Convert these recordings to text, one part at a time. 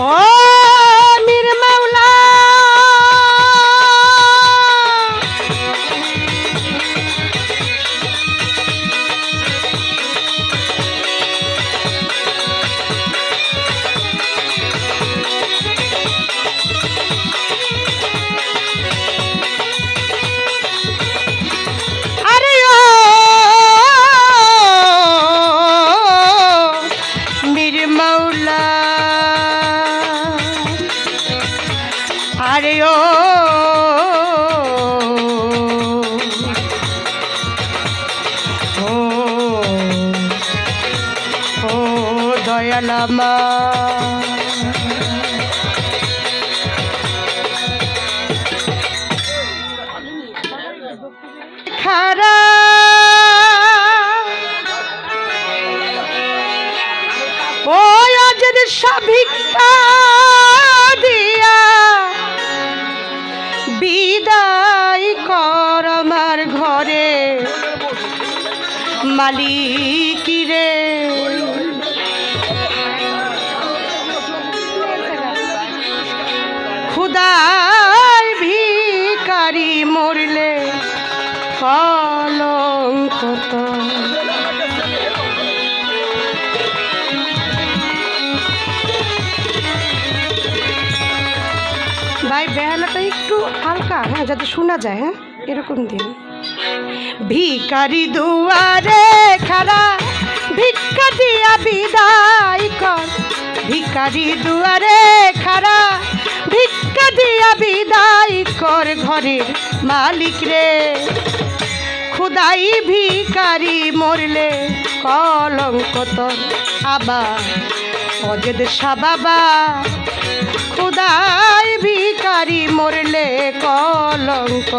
ও দয়ালামা খারা। দিয়া বিদায় কর আমার ঘরে। ভাই, বেহালাটা একটু হালকা হ্যাঁ যাতে শোনা যায় হ্যাঁ এরকম দিন। ভিকারি দুয়ারে খারা ভিক্ষা দিয়া বিদায় কর। ভিকারি দুয়ারে খারা ভিক্ষা দিয়া বিদায় কর ঘরের মালিক রে। খুদাই ভিকারি মরলে কলঙ্ক আবার। অজেদ বাবা খুদাই ভিকারি মরলে কলঙ্ক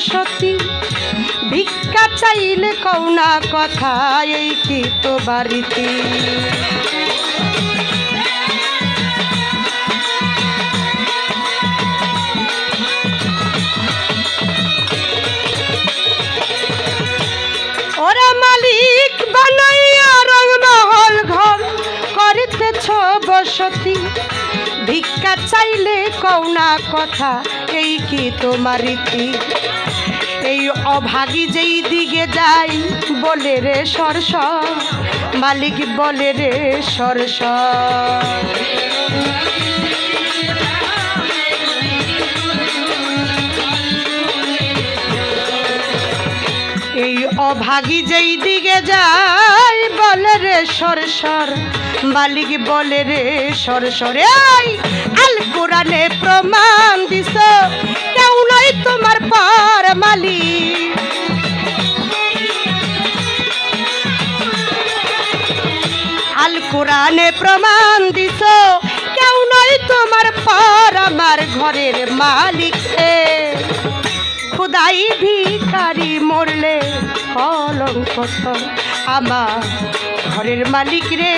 বসতি ভিক্ষা চাইলে কৌনা কথা, এই কি তো বাড়িতে? ওরা মালিক বানাইয়া রংমহল ঘর করিতেছ বসতি। ভিক্ষা চাইলে কৌনা কথা, এই কি তোমার রীতি অভাগী যেই দিকে যাই, বলে রে সরস মালিক বলে রে সরস এই অভাগী যেই দিকে যাই, বলে রে সর সর মালিক বলে রে সর সরে আই আল কোরআনে প্রমাণ দিস কেউ নাই তোমার পার মালিক আল কোরআনে প্রমাণ দিস কেউ নয় তোমার পর আমার ঘরের মালিক খুদাই ভিকারি মরলে কলঙ্ক আমার ঘরের মালিক রে।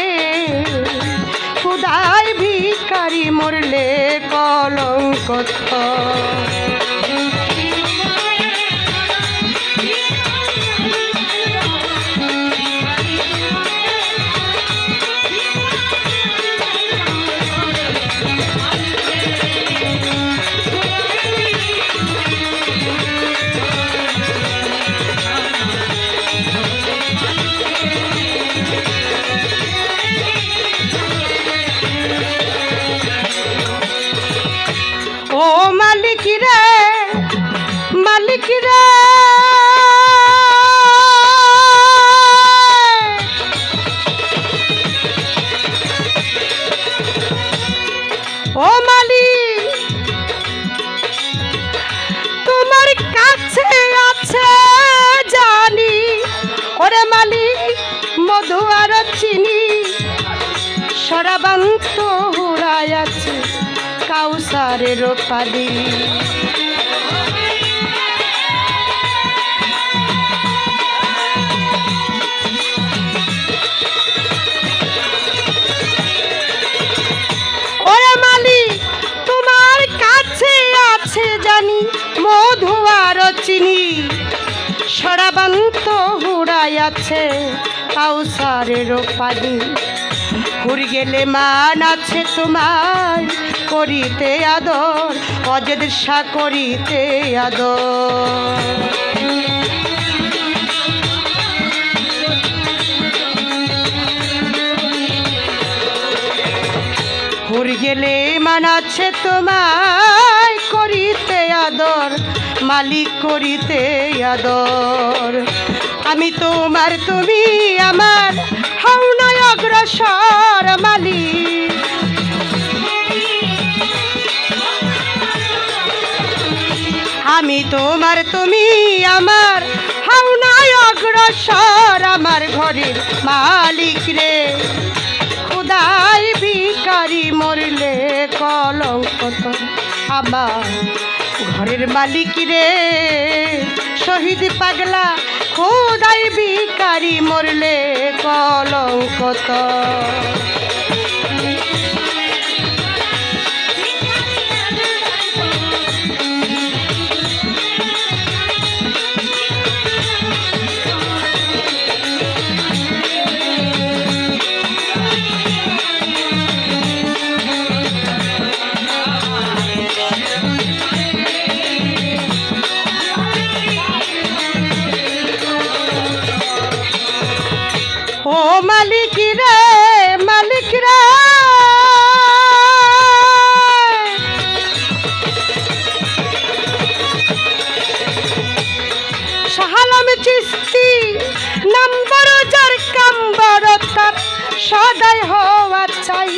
খুদাই ভিকারি মরলে কলঙ্ক বান্ত হুড়াই আছে কাউসারের আছে জানি মধু আর চিনি। সরাবান্ত হুড়াই আছে কাউসারের পানি হুড় গেলে মান আছে তোমার করিতে আদর অজেদশা করিতে আদর। হুর গেলে মানাচ্ছে তোমায়, করিতে আদর, মালিক করিতে আদর। আমি তোমার, তুমি আমার, হও নয় অগ্রসর মালিক আমি তোমার, তুমি আমার। হও নয় অগ্রসর আমার ঘরের মালিক রে। খুদাই ভিকারি মরলে কলঙ্ক আমার ঘরের মালিক রে। শহীদ পাগলা খুদাই বিকারি মরলে কলঙ্ক হওয়া চাই।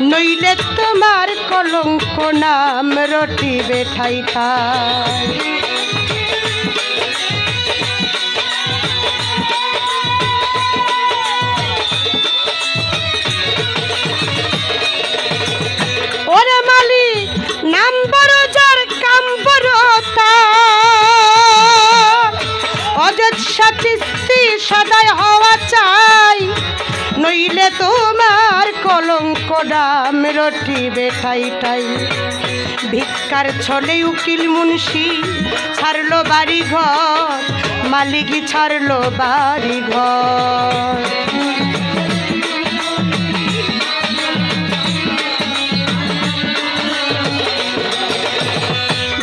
নইলে তোমার কলঙ্ক নাম রটিবে ঠাই ঠাই। কলঙ্ক ডাম রটিবে ঠাই। ঠাই ভিক্ষার ছলে উকিল মুন্সি, ছাড়লো বাড়ি ঘর মালিক ছাড়লো বাড়ি ঘর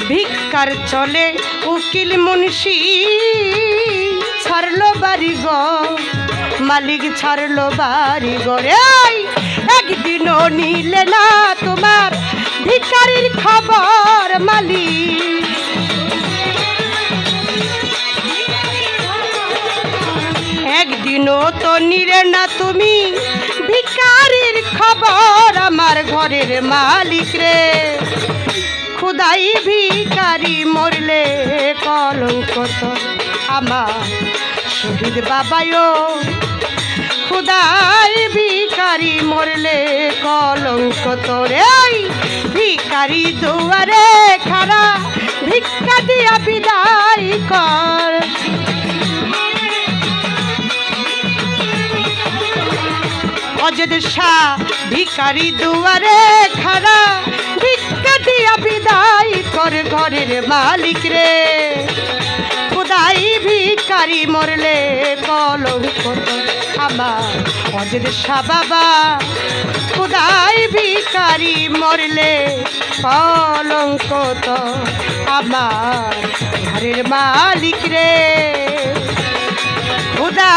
ভিক্ষার চলে উকিল মুন্সি, ছাড়লো বাড়ি গো মালিক ছাড়লো বাড়ি গড়ে একদিনও নিলে না তোমার ভিকারির খবর মালিক একদিনও তো নিলে না তুমি ভিকারির খবর আমার ঘরের মালিক রে। খুদাই ভিকারি মরলে কলঙ্ক তো আমার শহীদ বাবায়ও। খুদাই ভিকারি কলঙ্ক তোরে ভিকারি দুয়ারে খারা ভিক্ষা দিয়া বিদায় কর। অজদ শাহ ভিকারি দুয়ারে খারা ভিক্ষা দিয়া বিদায় কর ঘরের মালিক রে। হারি মরলে কল আমার অজের সাবাবা খুদাই ভিকারি মরলে কলঙ্ক তো আমার ঘরের মালিক রে খুদা